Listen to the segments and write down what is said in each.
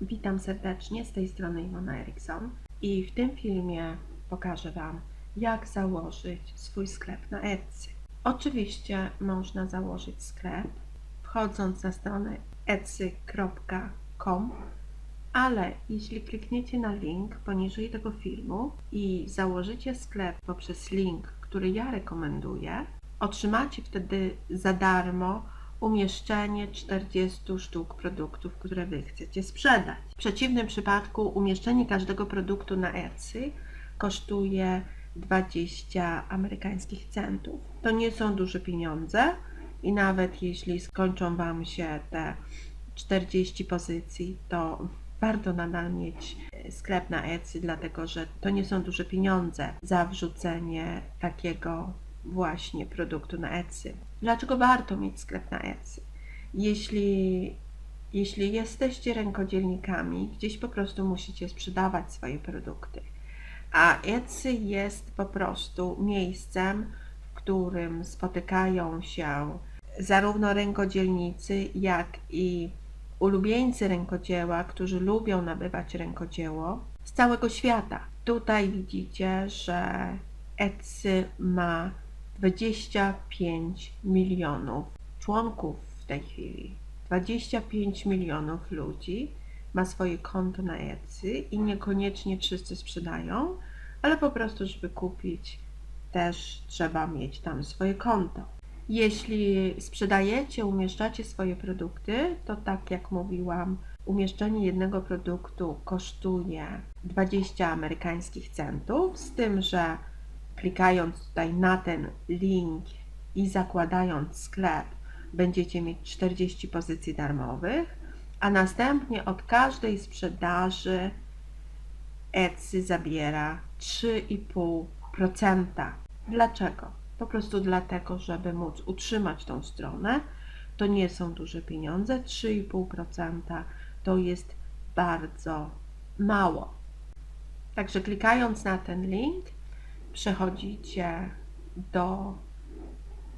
Witam serdecznie, z tej strony Iwona Eriksson i w tym filmie pokażę Wam, jak założyć swój sklep na Etsy. Oczywiście można założyć sklep wchodząc na stronę etsy.com, ale jeśli klikniecie na link poniżej tego filmu i założycie sklep poprzez link, który ja rekomenduję, otrzymacie wtedy za darmo umieszczenie 40 sztuk produktów, które Wy chcecie sprzedać. W przeciwnym przypadku umieszczenie każdego produktu na Etsy kosztuje 20 amerykańskich centów. To nie są duże pieniądze i nawet jeśli skończą Wam się te 40 pozycji, to warto nadal mieć sklep na Etsy, dlatego że to nie są duże pieniądze za wrzucenie takiego właśnie produktu na Etsy. Dlaczego warto mieć sklep na Etsy? Jeśli, jeśli jesteście rękodzielnikami, gdzieś po prostu musicie sprzedawać swoje produkty. A Etsy jest po prostu miejscem, w którym spotykają się zarówno rękodzielnicy, jak i ulubieńcy rękodzieła, którzy lubią nabywać rękodzieło z całego świata. Tutaj widzicie, że Etsy ma 25 milionów członków w tej chwili. 25 milionów ludzi ma swoje konto na Etsy i niekoniecznie wszyscy sprzedają, ale po prostu, żeby kupić, też trzeba mieć tam swoje konto. Jeśli sprzedajecie, umieszczacie swoje produkty, to tak jak mówiłam, umieszczenie jednego produktu kosztuje 20 amerykańskich centów, z tym, że klikając tutaj na ten link i zakładając sklep, będziecie mieć 40 pozycji darmowych, a następnie od każdej sprzedaży Etsy zabiera 3,5%. Dlaczego? Po prostu dlatego, żeby móc utrzymać tą stronę. To nie są duże pieniądze. 3,5% to jest bardzo mało. Także klikając na ten link, przechodzicie do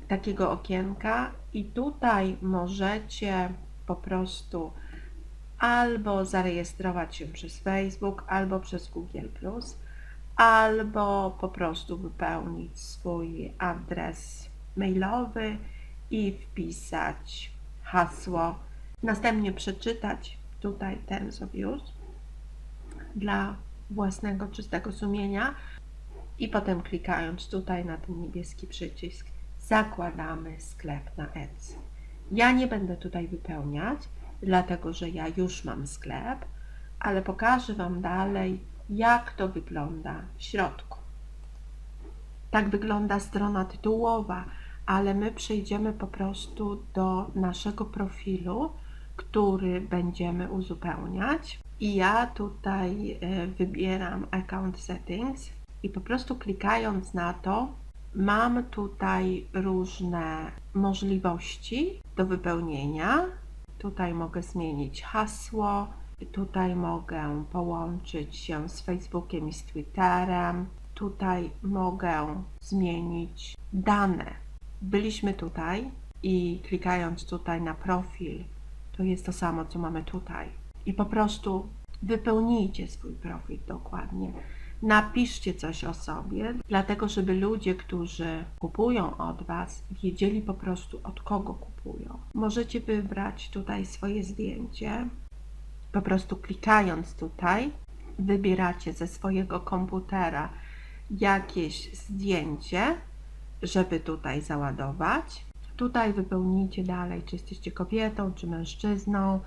takiego okienka i tutaj możecie po prostu albo zarejestrować się przez Facebook, albo przez Google+, albo po prostu wypełnić swój adres mailowy i wpisać hasło. Następnie przeczytać tutaj Terms of Use dla własnego czystego sumienia i potem klikając tutaj na ten niebieski przycisk zakładamy sklep na Etsy. Ja nie będę tutaj wypełniać, dlatego że ja już mam sklep, ale pokażę Wam dalej, jak to wygląda w środku. Tak wygląda strona tytułowa, ale my przejdziemy po prostu do naszego profilu, który będziemy uzupełniać. I ja tutaj e, wybieram Account Settings i po prostu klikając na to, mam tutaj różne możliwości do wypełnienia. Tutaj mogę zmienić hasło, tutaj mogę połączyć się z Facebookiem i z Twitterem, tutaj mogę zmienić dane. Byliśmy tutaj i klikając tutaj na profil, to jest to samo, co mamy tutaj. I po prostu wypełnijcie swój profil dokładnie napiszcie coś o sobie, dlatego żeby ludzie, którzy kupują od Was, wiedzieli po prostu od kogo kupują. Możecie wybrać tutaj swoje zdjęcie, po prostu klikając tutaj, wybieracie ze swojego komputera jakieś zdjęcie, żeby tutaj załadować. Tutaj wypełnijcie dalej, czy jesteście kobietą, czy mężczyzną,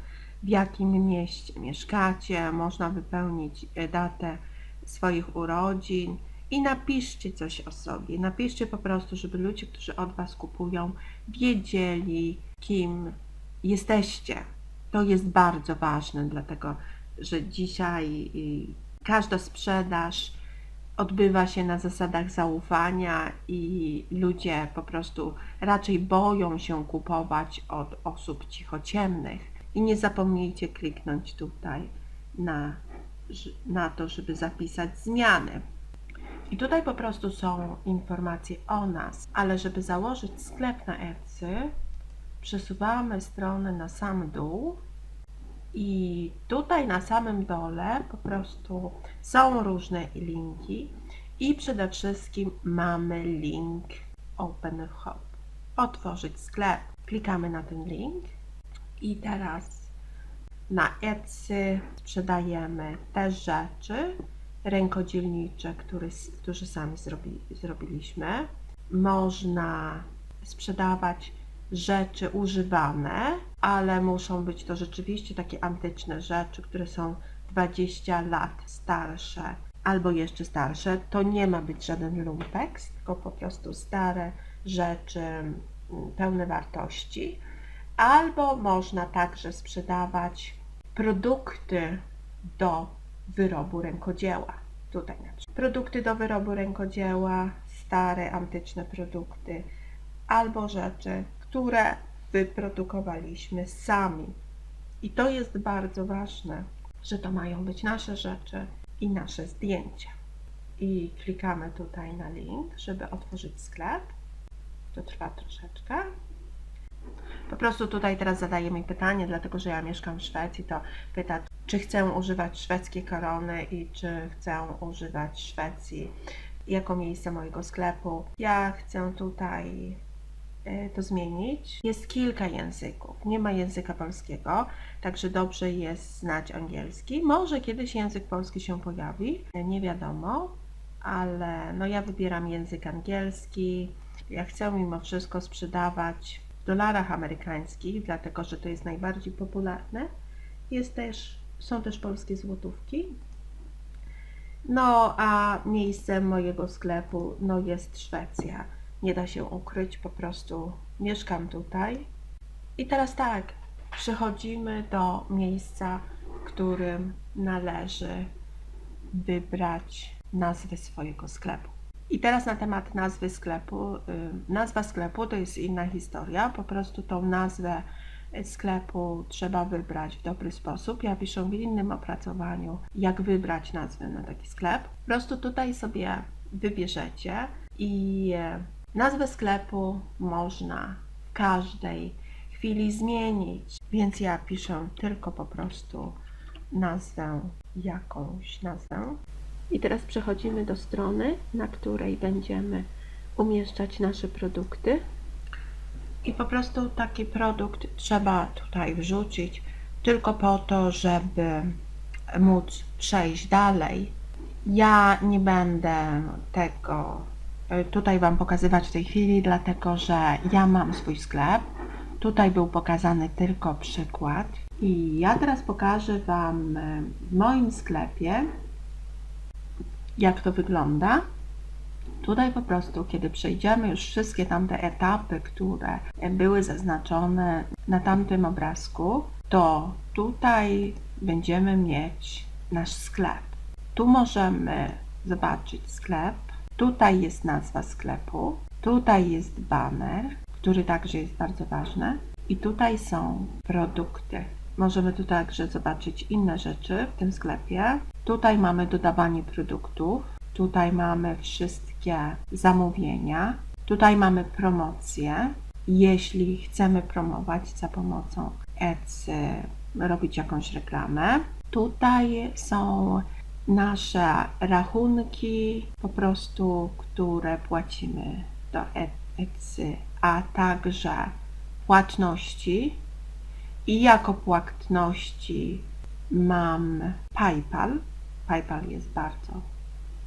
w jakim mieście mieszkacie. Można wypełnić datę swoich urodzin i napiszcie coś o sobie. Napiszcie po prostu, żeby ludzie, którzy od Was kupują, wiedzieli, kim jesteście. To jest bardzo ważne, dlatego że dzisiaj każda sprzedaż odbywa się na zasadach zaufania i ludzie po prostu raczej boją się kupować od osób cichociemnych. I nie zapomnijcie kliknąć tutaj na na to, żeby zapisać zmiany. I tutaj po prostu są informacje o nas, ale żeby założyć sklep na Etsy, przesuwamy stronę na sam dół I tutaj na samym dole po prostu są różne linki i przede wszystkim mamy link Open Hub. Otworzyć sklep. Klikamy na ten link i teraz na Etsy sprzedajemy te rzeczy rękodzielnicze, które, które sami zrobi, zrobiliśmy. Można sprzedawać rzeczy używane, ale muszą być to rzeczywiście takie antyczne rzeczy, które są 20 lat starsze albo jeszcze starsze. To nie ma być żaden lumpex, tylko po prostu stare rzeczy mm, pełne wartości. Albo można także sprzedawać produkty do wyrobu rękodzieła. Tutaj na przykład produkty do wyrobu rękodzieła, stare, antyczne produkty, albo rzeczy, które wyprodukowaliśmy sami. I to jest bardzo ważne, że to mają być nasze rzeczy i nasze zdjęcia. I klikamy tutaj na link, żeby otworzyć sklep. To trwa troszeczkę. Po prostu tutaj teraz zadaje mi pytanie, dlatego że ja mieszkam w Szwecji, to pyta, czy chcę używać szwedzkiej korony i czy chcę używać Szwecji jako miejsce mojego sklepu. Ja chcę tutaj e, to zmienić. Jest kilka języków, nie ma języka polskiego, także dobrze jest znać angielski. Może kiedyś język polski się pojawi, e, nie wiadomo, ale no ja wybieram język angielski. Ja chcę mimo wszystko sprzedawać dolarach amerykańskich, dlatego że to jest najbardziej popularne. Jest też, są też polskie złotówki. No a miejscem mojego sklepu no, jest Szwecja. Nie da się ukryć, po prostu mieszkam tutaj. I teraz tak, przechodzimy do miejsca, w którym należy wybrać nazwę swojego sklepu. I teraz na temat nazwy sklepu. Y, nazwa sklepu to jest inna historia. Po prostu tą nazwę sklepu trzeba wybrać w dobry sposób. Ja piszę w innym opracowaniu, jak wybrać nazwę na taki sklep. Po prostu tutaj sobie wybierzecie i e, nazwę sklepu można w każdej chwili zmienić, więc ja piszę tylko po prostu nazwę, jakąś nazwę. I teraz przechodzimy do strony, na której będziemy umieszczać nasze produkty. I po prostu taki produkt trzeba tutaj wrzucić tylko po to, żeby móc przejść dalej. Ja nie będę tego e, tutaj Wam pokazywać w tej chwili, dlatego że ja mam swój sklep. Tutaj był pokazany tylko przykład. I ja teraz pokażę Wam e, w moim sklepie, jak to wygląda. Tutaj po prostu, kiedy przejdziemy już wszystkie tamte etapy, które były zaznaczone na tamtym obrazku, to tutaj będziemy mieć nasz sklep. Tu możemy zobaczyć sklep. Tutaj jest nazwa sklepu. Tutaj jest banner, który także jest bardzo ważny. I tutaj są produkty. Możemy tu także zobaczyć inne rzeczy w tym sklepie. Tutaj mamy dodawanie produktów. Tutaj mamy wszystkie zamówienia. Tutaj mamy promocje. Jeśli chcemy promować za pomocą Etsy, robić jakąś reklamę. Tutaj są nasze rachunki, po prostu, które płacimy do Etsy, a także płatności. I jako płatności mam PayPal. PayPal jest bardzo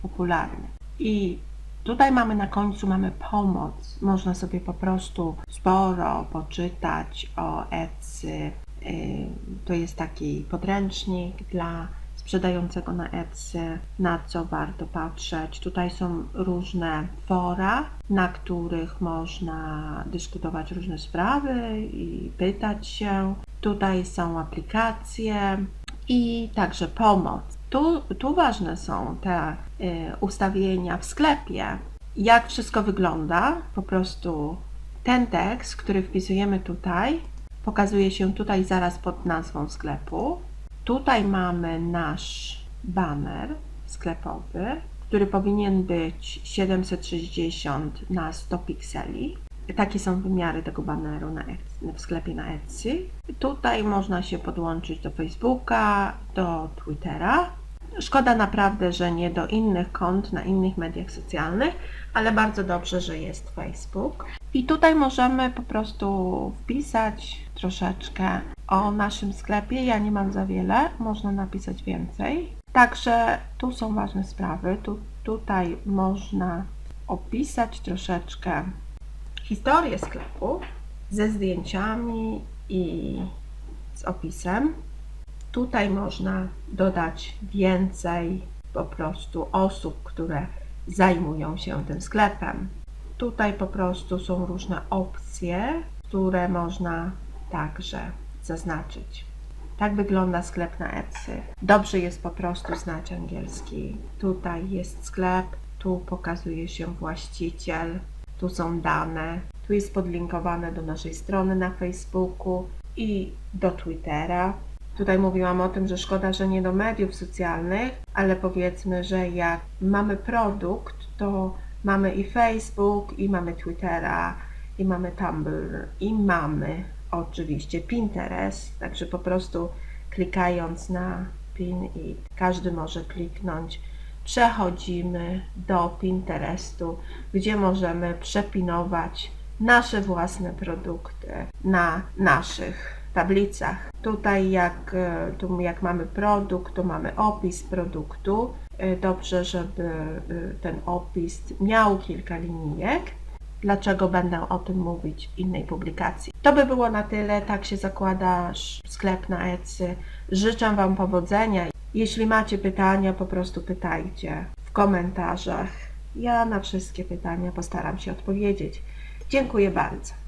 popularny. I tutaj mamy na końcu mamy pomoc. Można sobie po prostu sporo poczytać o Etsy. Y, to jest taki podręcznik dla sprzedającego na Etsy, na co warto patrzeć. Tutaj są różne fora, na których można dyskutować różne sprawy i pytać się. Tutaj są aplikacje i także pomoc. Tu, tu ważne są te y, ustawienia w sklepie. Jak wszystko wygląda, po prostu ten tekst, który wpisujemy tutaj, pokazuje się tutaj zaraz pod nazwą sklepu. Tutaj mamy nasz banner sklepowy, który powinien być 760 na 100 pikseli. Takie są wymiary tego baneru na Etsy, w sklepie na Etsy. Tutaj można się podłączyć do Facebooka, do Twittera. Szkoda naprawdę, że nie do innych kont na innych mediach socjalnych, ale bardzo dobrze, że jest Facebook. I tutaj możemy po prostu wpisać troszeczkę o naszym sklepie. Ja nie mam za wiele, można napisać więcej. Także tu są ważne sprawy. Tu, tutaj można opisać troszeczkę historię sklepu ze zdjęciami i z opisem. Tutaj można dodać więcej po prostu osób, które zajmują się tym sklepem. Tutaj po prostu są różne opcje, które można także zaznaczyć. Tak wygląda sklep na Etsy. Dobrze jest po prostu znać angielski. Tutaj jest sklep, tu pokazuje się właściciel, tu są dane, tu jest podlinkowane do naszej strony na Facebooku i do Twittera. Tutaj mówiłam o tym, że szkoda, że nie do mediów socjalnych, ale powiedzmy, że jak mamy produkt, to mamy i Facebook, i mamy Twittera, i mamy Tumblr, i mamy oczywiście Pinterest, także po prostu klikając na pin i każdy może kliknąć, przechodzimy do Pinterestu, gdzie możemy przepinować nasze własne produkty na naszych tablicach. Tutaj jak, e, tu jak mamy produkt, to mamy opis produktu. E, Dobrze, żeby e, ten opis miał kilka linijek. Dlaczego będę o tym mówić w innej publikacji? To by było na tyle. Tak się zakłada sklep na Etsy. Życzę Wam powodzenia. Jeśli macie pytania, po prostu pytajcie w komentarzach. Ja na wszystkie pytania postaram się odpowiedzieć. Dziękuję bardzo.